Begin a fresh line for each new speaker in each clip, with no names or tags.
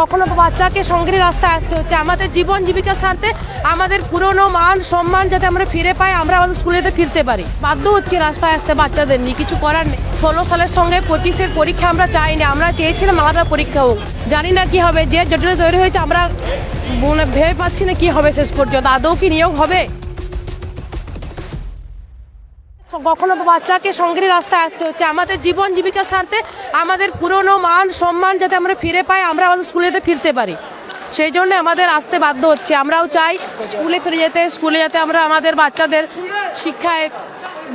কখনো বাচ্চাকে সঙ্গে নিয়ে রাস্তায় আসতে হচ্ছে। আমাদের জীবন জীবিকার স্বার্থে আমাদের পুরনো মান, সম্মান যাতে আমরা ফিরে পাই, আমরা আমাদের স্কুলে যেতে ফিরতে পারি। বাধ্য হচ্ছে রাস্তায় আসতে বাচ্চাদের নিয়ে। কিছু করার নেই। ষোলো সালের সঙ্গে পঁচিশের পরীক্ষা আমরা চাইনি। আমরা চেয়েছিলাম আলাদা পরীক্ষা হোক। জানি না কি হবে, যে জটিল তৈরি হয়েছে, আমরা ভেবে পাচ্ছি না কি হবে শেষ পর্যন্ত। আদৌ কি নিয়োগ হবে? কখনো বাচ্চাকে সঙ্গে রাস্তায় আসতে হচ্ছে। আমাদের জীবন জীবিকার স্বার্থে আমাদের পুরনো মান, সম্মান যাতে আমরা ফিরে পাই, আমরা আমাদের স্কুলে যেতে ফিরতে পারি। সেই জন্য আমাদের আসতে বাধ্য হচ্ছে। আমরাও চাই স্কুলে ফিরে যেতে, স্কুলে যাতে আমরা আমাদের বাচ্চাদের শিক্ষায়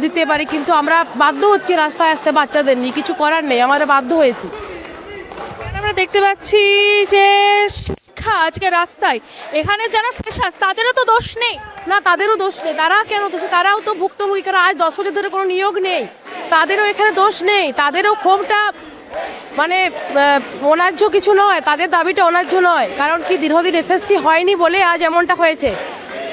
দিতে পারি। কিন্তু আমরা বাধ্য হচ্ছি রাস্তায় আসতে বাচ্চাদের নিয়ে। কিছু করার নেই, আমরা বাধ্য হয়েছি।
আমরা দেখতে পাচ্ছি যে শিক্ষা আজকে রাস্তায়। এখানে যারা ফ্রেশার্স তাদেরও তো দোষ নেই।
না, তাদেরও দোষ নেই। তারা কেন দোষ তারাও তো ভুক্তভোগী। কারণ আজ দশ বছর ধরে কোনো নিয়োগ নেই। তাদেরও এখানে দোষ নেই। তাদেরও ক্ষোভটা মানে অন্যায্য কিছু নয়। তাদের দাবিটা অন্যায্য নয়। কারণ কি, দীর্ঘদিন এসএসসি হয়নি বলে আজ এমনটা হয়েছে।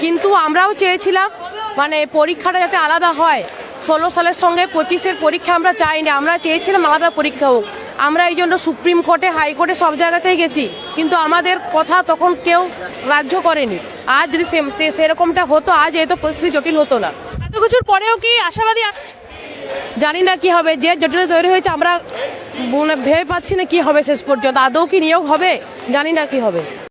কিন্তু আমরাও চেয়েছিলাম মানে পরীক্ষাটা যাতে আলাদা হয়। ষোলো সালের সঙ্গে পঁচিশের পরীক্ষা আমরা চাইনি। আমরা চেয়েছিলাম আলাদা পরীক্ষা হোক। আমরা এই জন্য সুপ্রিম কোর্টে হাইকোর্টে সব জায়গাতেই গেছি। কিন্তু আমাদের কথা তখন কেউ রাজ্য করেনি। আজ যদি সে- সেরকমটা হতো আজ এত পরিস্থিতি জটিল হতো না।
এত কিছুর পরেও কি আশাবাদী?
জানি না কি হবে যে জটিল তৈরি হয়েছে আমরা ভেবে পাচ্ছি না কি হবে শেষ পর্যন্ত। আদৌ কি নিয়োগ হবে? জানি না কি হবে।